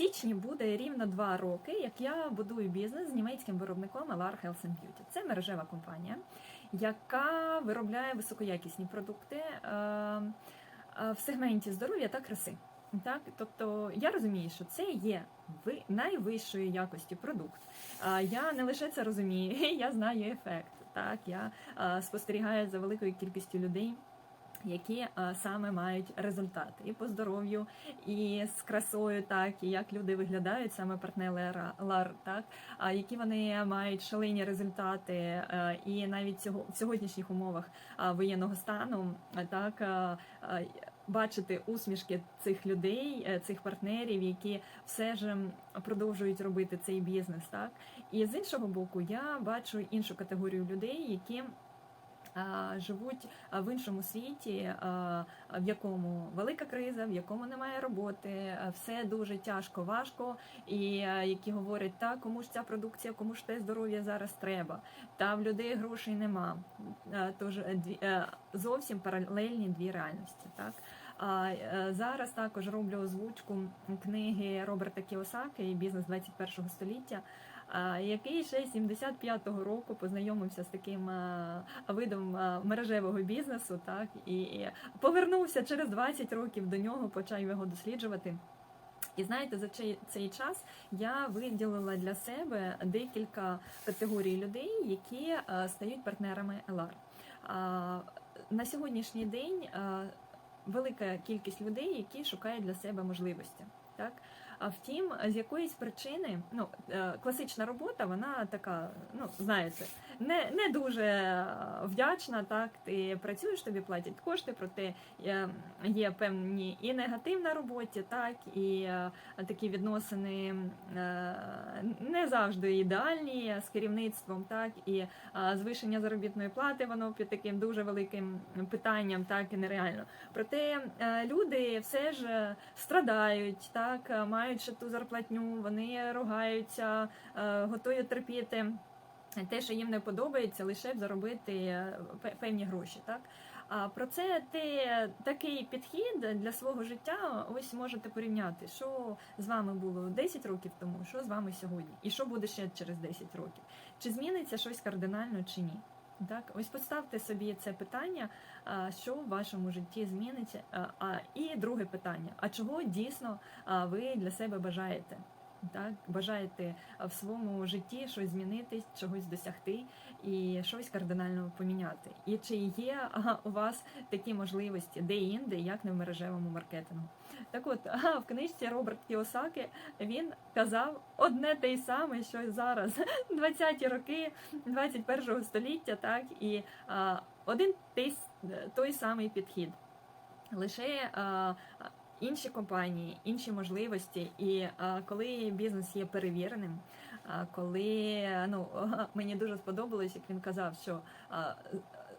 січні буде рівно два роки, як я будую бізнес з німецьким виробником LR Health and Beauty. Це мережева компанія, яка виробляє високоякісні продукти е, е, в сегменті здоров'я та краси. Так, тобто я розумію, що це є ви- найвищої якості продукт. Я не лише це розумію, я знаю ефект. Так, я е, спостерігаю за великою кількістю людей, які е, саме мають результати і по здоров'ю, і з красою, так і як люди виглядають, саме партнери лар, так. А які вони мають шалені результати, е, і навіть цього в сьогоднішніх умовах а, воєнного стану, так бачити усмішки цих людей, е, цих партнерів, які все ж продовжують робити цей бізнес, так. І з іншого боку, я бачу іншу категорію людей, які живуть в іншому світі, в якому велика криза, в якому немає роботи, все дуже тяжко, важко, і які говорять, та кому ж ця продукція, кому ж те здоров'я зараз треба, та в людей грошей нема. Тож е, е, зовсім паралельні дві реальності. Так е, зараз також роблю озвучку книги Роберта Кіосаки Бізнес 21 століття. Який ще з 75-го року познайомився з таким видом мережевого бізнесу, так і повернувся через 20 років до нього, почав його досліджувати. І знаєте, за цей, цей час я виділила для себе декілька категорій людей, які а, стають партнерами LR. А, На сьогоднішній день а, велика кількість людей, які шукають для себе можливості. Так? А втім, з якоїсь причини, ну е, класична робота, вона така, ну знаєте, не, не дуже е, вдячна. Так, ти працюєш, тобі платять кошти, проте є, є певні і негатив на роботі, так, і е, такі відносини е, не завжди ідеальні з керівництвом, так, і е, звишення заробітної плати, воно під таким дуже великим питанням, так і нереально. Проте е, люди все ж е, страдають, так е, мають ще ту зарплатню, вони ругаються, е, готові терпіти те, що їм не подобається, лише б заробити е, певні гроші. Так а про це ти такий підхід для свого життя. Ось можете порівняти, що з вами було 10 років тому, що з вами сьогодні, і що буде ще через 10 років. Чи зміниться щось кардинально чи ні? Так, ось поставте собі це питання, що в вашому житті зміниться. А, і друге питання: а чого дійсно ви для себе бажаєте? Так, бажаєте в своєму житті щось змінити, чогось досягти і щось кардинально поміняти. І чи є у вас такі можливості де-інде, як не в мережевому маркетингу? Так от, в книжці Роберт Кіосаки він казав одне те й саме, що зараз, 20-ті роки 21 століття, так і один той, самий підхід. Лише інші компанії, інші можливості, і коли бізнес є перевіреним, коли ну мені дуже сподобалось, як він казав, що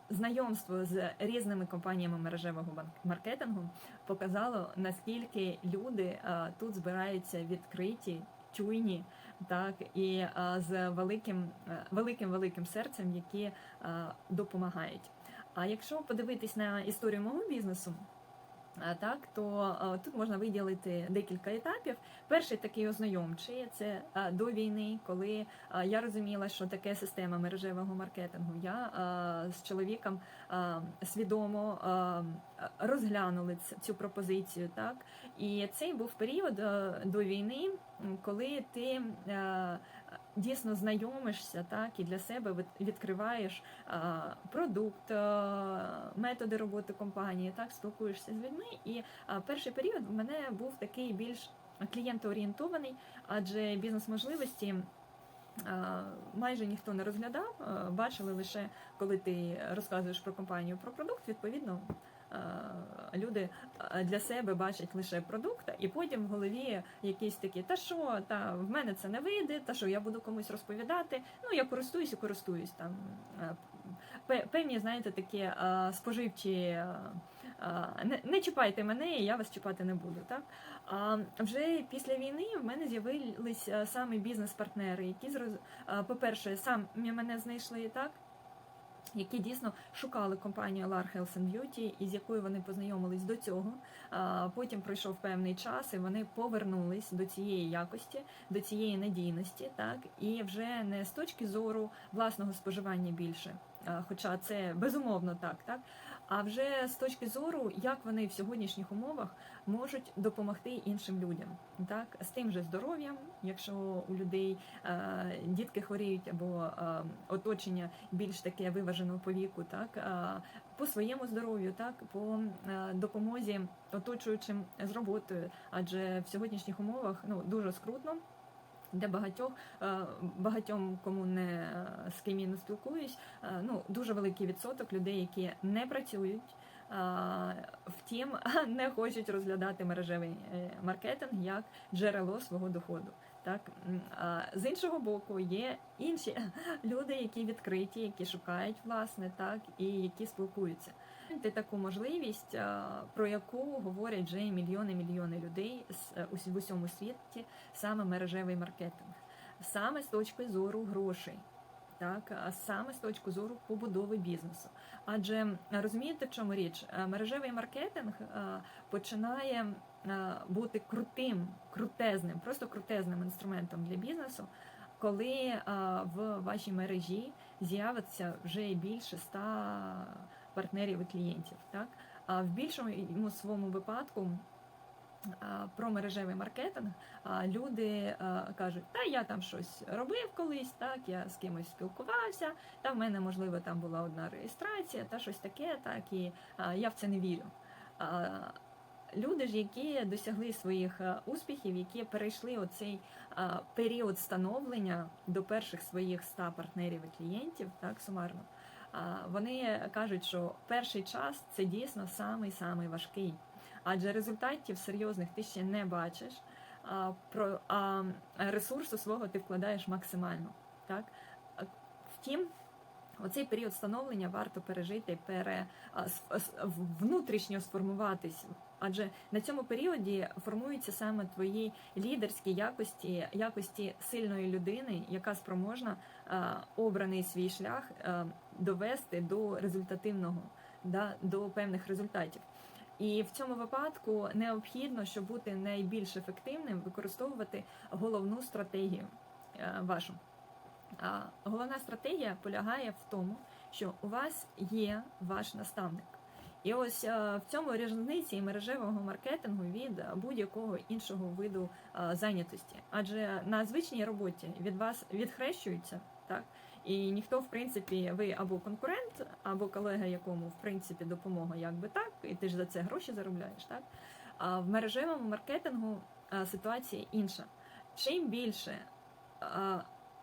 знайомство з різними компаніями мережевого маркетингу показало наскільки люди тут збираються відкриті, чуйні, так і а, з великим е, великим великим серцем, які а, допомагають. А якщо подивитись на історію мого бізнесу, так то тут можна виділити декілька етапів. Перший такий ознайомчий це до війни, коли я розуміла, що таке система мережевого маркетингу. Я з чоловіком свідомо розглянули цю пропозицію. Так і цей був період до війни, коли ти. Дійсно знайомишся, так і для себе від- відкриваєш продукт, методи роботи компанії, так спілкуєшся з людьми. І перший період в мене був такий більш клієнтоорієнтований, адже бізнес-можливості. Майже ніхто не розглядав, бачили лише коли ти розказуєш про компанію про продукт. Відповідно, люди для себе бачать лише продукт, і потім в голові якісь такі, та що, та в мене це не вийде, та що я буду комусь розповідати. Ну я користуюсь і користуюсь там. Певні, знаєте, такі споживчі. а, а, Не, чіпайте мене, і я вас чіпати не буду. Так а вже після війни в мене з'явились саме бізнес-партнери, які зроз... по-перше, самі мене знайшли так. Які дійсно шукали компанію Lar Health and Beauty, із якою вони познайомились до цього. Потім пройшов певний час, і вони повернулись до цієї якості, до цієї надійності, так і вже не з точки зору власного споживання більше, хоча це безумовно так, так. А вже з точки зору, як вони в сьогоднішніх умовах можуть допомогти іншим людям, так? З тим же здоров'ям, якщо у людей е, дітки хворіють або е, оточення більш таке виваженого по віку, так? Е, по своєму здоров'ю, так? По е, допомозі оточуючим з роботою, адже в сьогоднішніх умовах ну дуже скрутно. Для багатьох е, багатьом кому не е, з ким я не спілкуюсь, е, ну дуже великий відсоток людей, які не працюють, втім не хочуть розглядати мережевий маркетинг як джерело свого доходу. Так з іншого боку, є інші люди, які відкриті, які шукають власне, так і які спілкуються. Ти таку можливість, про яку говорять вже мільйони мільйони людей е, в усьому світі, саме мережевий маркетинг, саме з точки зору грошей. Так, саме з точки зору побудови бізнесу. Адже розумієте, в чому річ? Е, Мережевий маркетинг е, починає е, бути крутим, крутезним, просто крутезним інструментом для бізнесу, коли е, в вашій мережі з'явиться вже більше ста партнерів і клієнтів. Так? А в більшому своєму випадку. Про мережевий маркетинг люди кажуть, та я там щось робив колись, так я з кимось спілкувався, та в мене можливо там була одна реєстрація, та щось таке, так і я в це не вірю. Люди ж, які досягли своїх успіхів, які перейшли оцей період становлення до перших своїх 100 партнерів і клієнтів, так сумарно, вони кажуть, що перший час це дійсно самий самий важкий, адже результатів серйозних ти ще не бачиш. А, про а ресурсу свого ти вкладаєш максимально. Так? Втім, оцей період становлення варто пережити, пере, внутрішньо сформуватись. Адже на цьому періоді формуються саме твої лідерські якості, якості сильної людини, яка спроможна обраний свій шлях довести до результативного, да, до певних результатів. І в цьому випадку необхідно, щоб бути найбільш ефективним, використовувати головну стратегію е, вашу. А Головна стратегія полягає в тому, що у вас є ваш наставник. І ось е, в цьому різниці мережевого маркетингу від будь-якого іншого виду е, зайнятості. Адже на звичній роботі від вас відхрещуються, так? І ніхто, в принципі, ви або конкурент, або колега, якому в принципі допомога якби так, і ти ж за це гроші заробляєш, так? А в мережевому маркетингу ситуація інша. Чим більше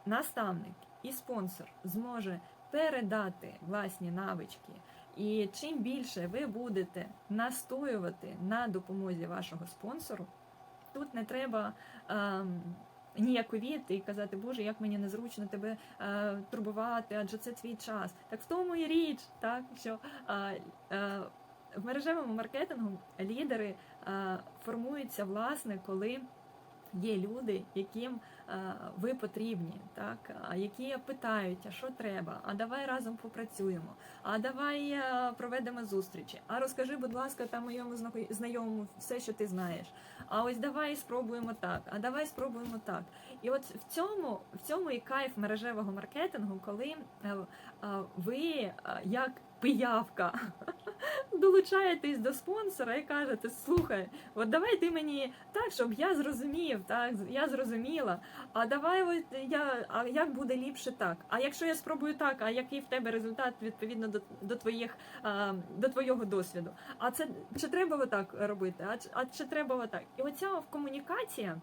наставник і спонсор зможе передати власні навички, і чим більше ви будете настоювати на допомозі вашого спонсору, тут не треба. Ніяковіти і казати, Боже, як мені незручно тебе е, турбувати, адже це твій час. Так в тому і річ, так що е, е, в мережевому маркетингу лідери е, формуються власне, коли є люди, яким е, ви потрібні, так які питають, а що треба, а давай разом попрацюємо, а давай е, проведемо зустрічі. А розкажи, будь ласка, там моєму зна- знайомому все, що ти знаєш. А ось давай спробуємо так, а давай спробуємо так. І от в цьому, в цьому і кайф мережевого маркетингу, коли е, ви як пиявка долучаєтесь до спонсора і кажете, слухай, от давай ти мені так, щоб я зрозумів, так, я зрозуміла. А давай от я, а як буде ліпше так? А якщо я спробую так, а який в тебе результат відповідно до, до твоїх до твого досвіду? А це чи треба отак робити? А, а чи треба отак? І оця комунікація.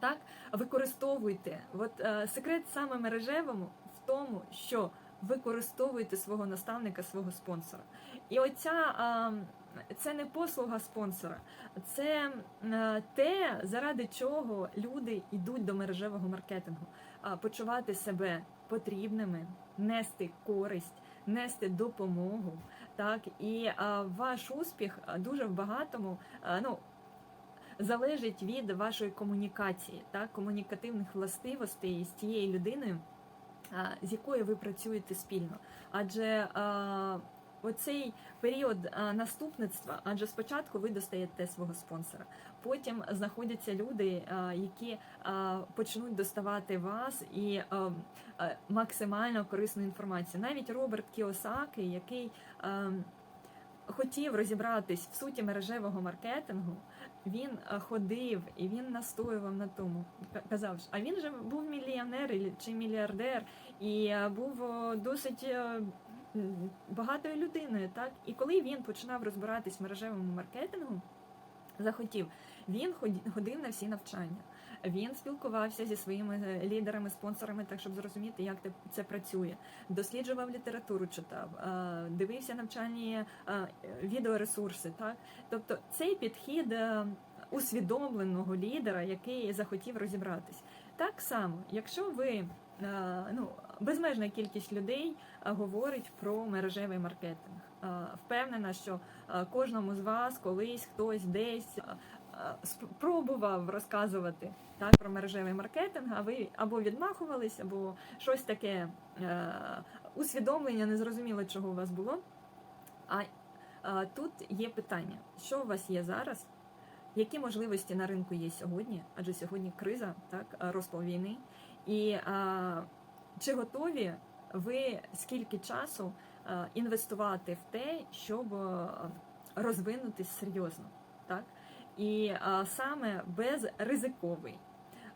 Так, використовуйте. От е, секрет саме мережевому в тому, що використовуйте свого наставника, свого спонсора. І оця це не послуга спонсора, це е, те, заради чого люди йдуть до мережевого маркетингу, почувати себе потрібними, нести користь, нести допомогу. Так і ваш успіх дуже в багатому. ну, залежить від вашої комунікації, так, комунікативних властивостей з тією людиною, з якою ви працюєте спільно. Адже оцей період наступництва, адже спочатку ви достаєте свого спонсора, потім знаходяться люди, які почнуть доставати вас і максимально корисну інформацію. Навіть Роберт Кіосаки, який а, хотів розібратись в суті мережевого маркетингу, він ходив і він настоював на тому. Казав, а він же був мільйонер чи мільярдер, і був досить е, багатою людиною. Так, і коли він починав розбиратись в мережевому маркетингу, захотів, він ходив на всі навчання. Він спілкувався зі своїми е, лідерами, спонсорами, так щоб зрозуміти, як це працює. Досліджував літературу, читав, е, дивився навчальні е, відеоресурси. Так, тобто цей підхід усвідомленого лідера, який захотів розібратись. Так само, якщо ви ну, безмежна кількість людей говорить про мережевий маркетинг. Е, Впевнена, що е, кожному з вас колись хтось десь е, спробував розказувати так про мережевий маркетинг, а ви або відмахувались, або щось таке усвідомлення, незрозуміло, чого у вас було. А тут є питання, що у вас є зараз, які можливості на ринку є сьогодні? Адже сьогодні криза, так, розпал війни. І е, чи готові ви скільки часу інвестувати в те, щоб е, розвинутись серйозно, так? І е, саме безризиковий,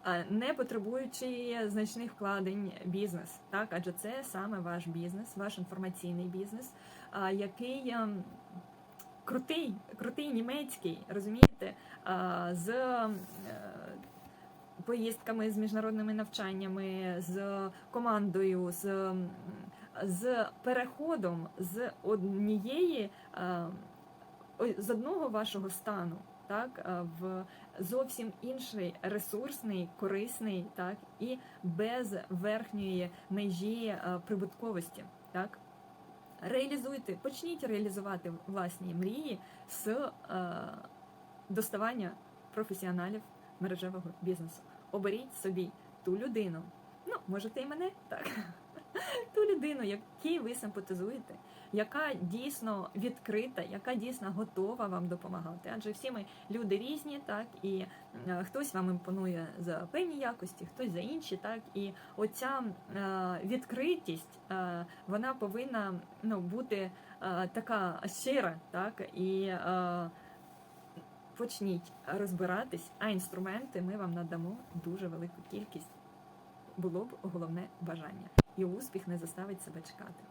е, не потребуючи значних вкладень бізнес, так? Адже це саме ваш бізнес, ваш інформаційний бізнес, е, який е, крутий, крутий німецький, розумієте, е, з е, поїздками, з міжнародними навчаннями, з командою, з, з переходом з однієї е, з одного вашого стану, так е, в зовсім інший ресурсний, корисний, так і без верхньої межі е, прибутковості, так. Реалізуйте, почніть реалізувати власні мрії з доставання професіоналів мережевого бізнесу. Оберіть собі ту людину. Ну, можете і мене так. Ту людину, якій ви симпатизуєте, яка дійсно відкрита, яка дійсно готова вам допомагати. Адже всі ми люди різні, так і е, хтось вам імпонує за певні якості, хтось за інші, так і оця е, відкритість, е, вона повинна ну, бути така щира, так і. Почніть розбиратись, а інструменти ми вам надамо дуже велику кількість. Було б головне бажання, і успіх не заставить себе чекати.